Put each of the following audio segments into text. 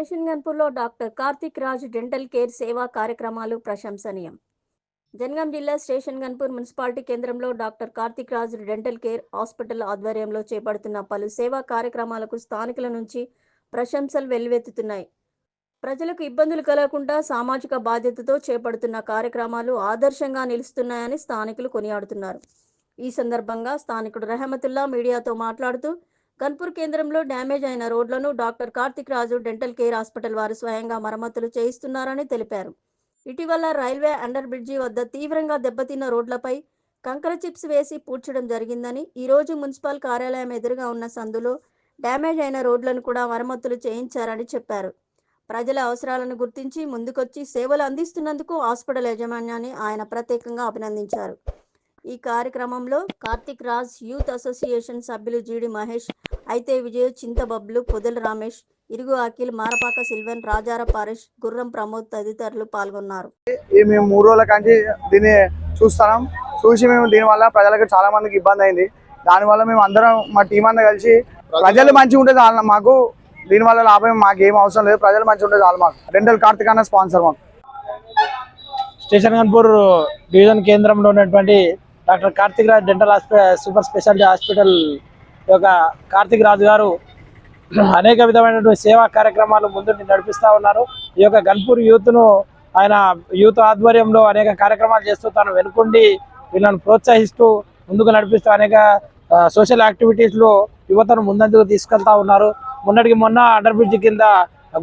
Station గన్పూర్లో doctor Karthik Raj dental care సేవా కార్యక్రమాలు ప్రశంసనీయం. జనగాం జిల్లా స్టేషన్ గన్పూర్ మున్సిపాలిటీ కేంద్రంలో doctor Karthik Raj dental care hospital ఆధ్వర్యంలో చేపడుతున్న పలు సేవా కార్యక్రమాలకు స్థానికుల నుంచి ప్రశంసలు వెల్లువెత్తుతున్నాయి. ప్రజలకు ఇబ్బందులు కలగకుండా సామాజిక బాధ్యతతో చేపడుతున్న కార్యక్రమాలు ఆదర్శంగా నిలుస్తున్నాయని స్థానికులు కొనియాడుతున్నారు. ఈ సందర్భంగా స్థానికుడు రెహమతుల్లా మీడియాతో మాట్లాడుతూ కన్పూర్ కేంద్రంలో డ్యామేజ్ అయిన రోడ్లను doctor Karthik Raju dental care hospital వారు స్వయంగా మరమ్మతులు చేయిస్తున్నారని తెలిపారు. ఇటీవల రైల్వే అండర్ బ్రిడ్జి వద్ద తీవ్రంగా దెబ్బతిన్న రోడ్లపై కంకర చిప్స్ వేసి పూడ్చడం జరిగిందని ఈ రోజు మున్సిపల్ కార్యాలయం ఎదురుగా ఉన్న సందులో డ్యామేజ్ అయిన రోడ్లను కూడా మరమ్మతులు చేయించారని చెప్పారు. ప్రజల అవసరాలను గుర్తించి ముందుకొచ్చి సేవలు అందిస్తున్నందుకు హాస్పిటల్ యాజమాన్యాన్ని ఆయన ప్రత్యేకంగా అభినందించారు. ఈ కార్యక్రమంలో కార్తిక్ రాజ్ యూత్ అసోసియేషన్ సభ్యులు జీడి మహేష్ అయితే విజయ్ చింతబబ్లు పొదల రమేష్ ఇరుగు అఖిల్ మారపాక సిల్వన్ రాజార పారేష్ గుర్రం ప్రమోద్ తదితరులు పాల్గొన్నారు. ఈ మేము మూడు రోజుల కంచి దీన్ని చూస్తున్నాం. చూసి మేము దీనివల్ల ప్రజలకు చాలా మందికి ఇబ్బంది అయింది. దానివల్ల మేము అందరం మా టీం అంతా కలిసి ప్రజలు మంచిగా ఉంటే చాలు మాకు. దీనివల్ల లాభం మాకు ఏం అవసరం లేదు. ప్రజలు మంచిగా ఉంటే చాలు మాకు. డెంటల్ కార్తిక్ అన్న స్పాన్సర్ మాకు. స్టేషన్ గన్పూర్ డివిజన్ కేంద్రంలో ఉన్నటువంటి doctor Karthik Raj dental hospital super speciality hospital యొక్క కార్తిక్ రాజు గారు అనేక విధమైనటువంటి సేవా కార్యక్రమాలు ముందుండి నడిపిస్తూ ఉన్నారు. ఈ యొక్క గన్పూర్ యూత్ను ఆయన యూత్ ఆధ్వర్యంలో అనేక కార్యక్రమాలు చేస్తూ తాను వెనుకుండి వీళ్ళను ప్రోత్సహిస్తూ ముందుకు నడిపిస్తూ అనేక సోషల్ యాక్టివిటీస్లో యువతను ముందందుకు తీసుకెళ్తా ఉన్నారు. మొన్నటికి మొన్న అండర్ బ్రిడ్జ్ కింద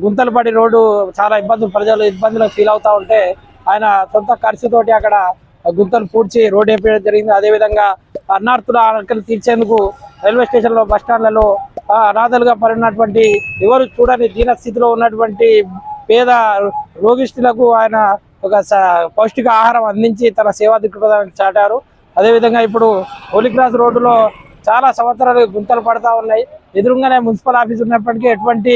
గుంతలపాటి రోడ్డు చాలా ఇబ్బందులు ప్రజలు ఇబ్బందులకు ఫీల్ అవుతా ఉంటే ఆయన సొంత ఖర్చుతోటి అక్కడ గుంతలు పూడ్చి రోడ్ వేయడం జరిగింది. అదేవిధంగా అన్నార్థుల ఆకలి తీర్చేందుకు రైల్వే స్టేషన్లో బస్టాండ్లలో అనాథలుగా పడినటువంటి ఎవరు చూడని దీన స్థితిలో ఉన్నటువంటి పేద రోగిష్ఠులకు ఆయన ఒక స- పౌష్టిక ఆహారం అందించి తన సేవా దృక్పథాన్ని చాటారు. అదేవిధంగా ఇప్పుడు హోలీక్రాస్ రోడ్డులో చాలా సంవత్సరాలు గుంతలు పడతా ఉన్నాయి. ఎదురుగానే మున్సిపల్ ఆఫీస్ ఉన్నప్పటికీ ఎటువంటి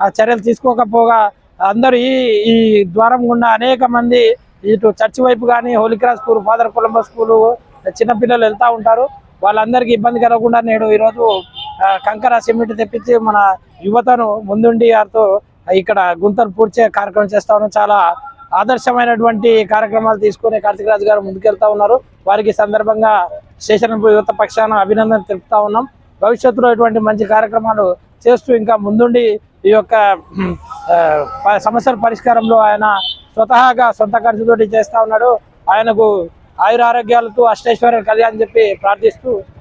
ఆ, చర్యలు తీసుకోకపోగా అందరూ ఈ ఈ ద్వారం గుండా అనేక మంది ఇటు చర్చి వైపు కానీ holy cross school father Columbus school చిన్నపిల్లలు వెళ్తూ ఉంటారు. వాళ్ళందరికీ ఇబ్బంది కలగకుండా నేడు ఈరోజు కంకర సిమెంట్ తెప్పించి మన యువతను ముందుండి వారితో ఇక్కడ గుంతలు పూడ్చే కార్యక్రమం చేస్తా ఉన్నాం. చాలా ఆదర్శమైనటువంటి కార్యక్రమాలు తీసుకుని కార్తీక్ రాజు గారు ముందుకెళ్తా ఉన్నారు. వారికి సందర్భంగా స్టేషన్ యువత పక్షాన అభినందన తెలుపుతా ఉన్నాం. భవిష్యత్తులో ఇటువంటి మంచి కార్యక్రమాలు చేస్తూ ఇంకా ముందుండి ఈ యొక్క సమస్యల పరిష్కారంలో ఆయన స్వతహాగా సొంత ఖర్చుతోటి చేస్తా ఉన్నాడు. ఆయనకు ఆయుర ఆరోగ్యాలతో అష్టేశ్వరులు కళ్యాణ్ చెప్పి ప్రార్థిస్తూ